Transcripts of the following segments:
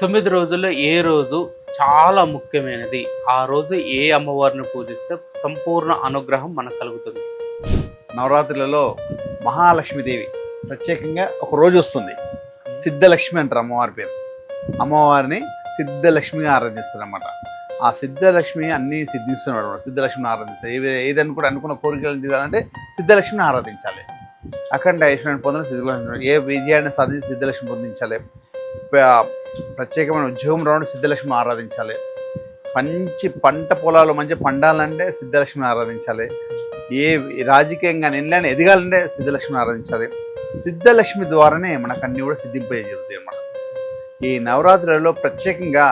తొమ్మిది రోజుల్లో ఏ రోజు చాలా ముఖ్యమైనది. ఆ రోజు ఏ అమ్మవారిని పూజిస్తే సంపూర్ణ అనుగ్రహం మనకు కలుగుతుంది. నవరాత్రులలో మహాలక్ష్మీదేవి ప్రత్యేకంగా ఒక రోజు వస్తుంది. సిద్ధలక్ష్మి అంటారు అమ్మవారి పేరు. అమ్మవారిని సిద్ధలక్ష్మిగా ఆరాధిస్తారు అన్నమాట ఆ సిద్ధలక్ష్మి అన్నీ సిద్ధిస్తున్నాడు అనమాట సిద్ధలక్ష్మిని ఆరాధిస్తారు. ఏవి ఏదని కూడా అనుకున్న కోరికలు తీరాలంటే సిద్ధలక్ష్మిని ఆరాధించాలి. అఖండ ఐశ్వర్యాన్ని పొందిన సిద్ధలక్ష్మి ఏ విజయాన్ని సాధించి సిద్ధలక్ష్మి పొందించాలి. ప్రత్యేకమైన ఉద్యోగం రావడం సిద్ధలక్ష్మిని ఆరాధించాలి. మంచి పంట పొలాలు మంచి పండాలంటే సిద్ధలక్ష్మిని ఆరాధించాలి. ఏ రాజకీయంగా నిండాన్ని ఎదగాలంటే సిద్ధలక్ష్మిని ఆరాధించాలి. సిద్ధలక్ష్మి ద్వారానే మనకు అన్ని కూడా సిద్ధింపే జరుగుతాయి అన్నమాట. ఈ నవరాత్రులలో ప్రత్యేకంగా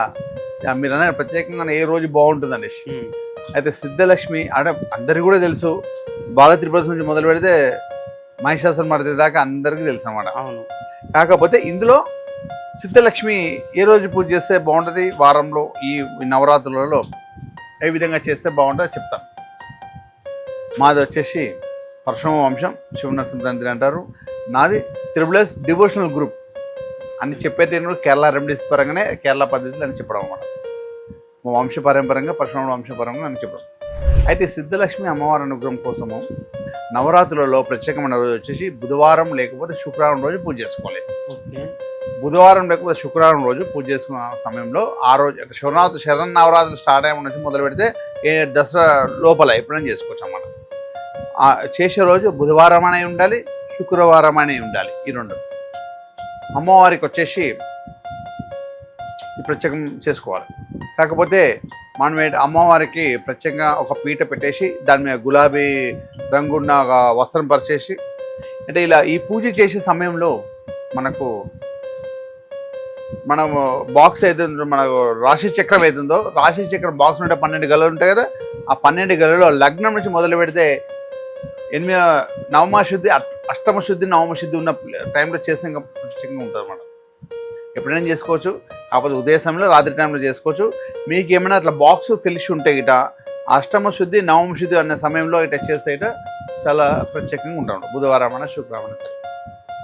మీరు అన్న ప్రత్యేకంగా ఏ రోజు బాగుంటుందండి ఉమ్, అయితే సిద్ధలక్ష్మి అంటే అందరికీ కూడా తెలుసు. బాల తిరుపతి నుంచి మొదలు పెడితే మహిషాసుర మర్ది దాకా అందరికీ తెలుసు అన్నమాట. అవును. కాకపోతే ఇందులో సిద్ధలక్ష్మి ఏ రోజు పూజ చేస్తే బాగుంటుంది? వారంలో ఈ నవరాత్రులలో ఏ విధంగా చేస్తే బాగుంటుందో చెప్తాను. మాది వచ్చేసి పరశుమ వంశం శివనరసింహతంత్రి అంటారు. నాది త్రిబులస్ డివోషనల్ గ్రూప్. అని చెప్పేది ఏంటంటే కేరళ రెమెడీస్ పరంగానే కేరళ పద్ధతిలో అని చెప్పడం అన్నమాట. మా వంశ పరంపరంగా వంశపరంగా అని చెప్పడం. అయితే సిద్ధలక్ష్మి అమ్మవారి అనుగ్రహం కోసము నవరాత్రులలో ప్రత్యేకమైన రోజు వచ్చేసి బుధవారం లేకపోతే శుక్రవారం రోజు పూజ చేసుకోవాలి. ఓకే. బుధవారం లేకపోతే శుక్రవారం రోజు పూజ చేసుకున్న సమయంలో ఆ రోజు అంటే శివరాత్రి శరన్నవరాత్రులు స్టార్ట్ అయ్యే నుంచి మొదలు పెడితే దసరా లోపల ఎప్పుడైనా చేసుకోవచ్చు అన్నమాట. చేసే రోజు బుధవారం అనే ఉండాలి శుక్రవారం అనే ఉండాలి ఈ రెండు. అమ్మవారికి వచ్చేసి ఈ ప్రత్యేకం చేసుకోవాలి. కాకపోతే మనం అమ్మవారికి ప్రత్యేకంగా ఒక పీట పెట్టేసి దాని మీద గులాబీ రంగున్న ఒక వస్త్రం పరిచేసి అంటే ఇలా ఈ పూజ చేసే సమయంలో మనకు మనము బాక్స్ అయితే మనకు రాశి చక్రం అవుతుందో రాశి చక్రం బాక్స్ ఉంటే పన్నెండు గలలు ఉంటాయి కదా ఆ పన్నెండు గలలో లగ్నం నుంచి మొదలు పెడితే ఎనిమిది నవమ శుద్ధి అష్టమ శుద్ధి నవమ శుద్ధి ఉన్న టైంలో చేస్తే ఇంకా ప్రత్యేకంగా ఉంటుంది అన్నమాట ఎప్పుడైనా చేసుకోవచ్చు కాకపోతే ఉదయ సమయంలో రాత్రి టైంలో చేసుకోవచ్చు. మీకు ఏమైనా అట్లా బాక్స్ తెలిసి ఉంటే ఇట అష్టమ శుద్ధి నవమ శుద్ధి అనే సమయంలో ఇట చేస్తే ఇట చాలా ప్రత్యేకంగా ఉంటాం బుధవారం అయినా శుక్రవారం సరే.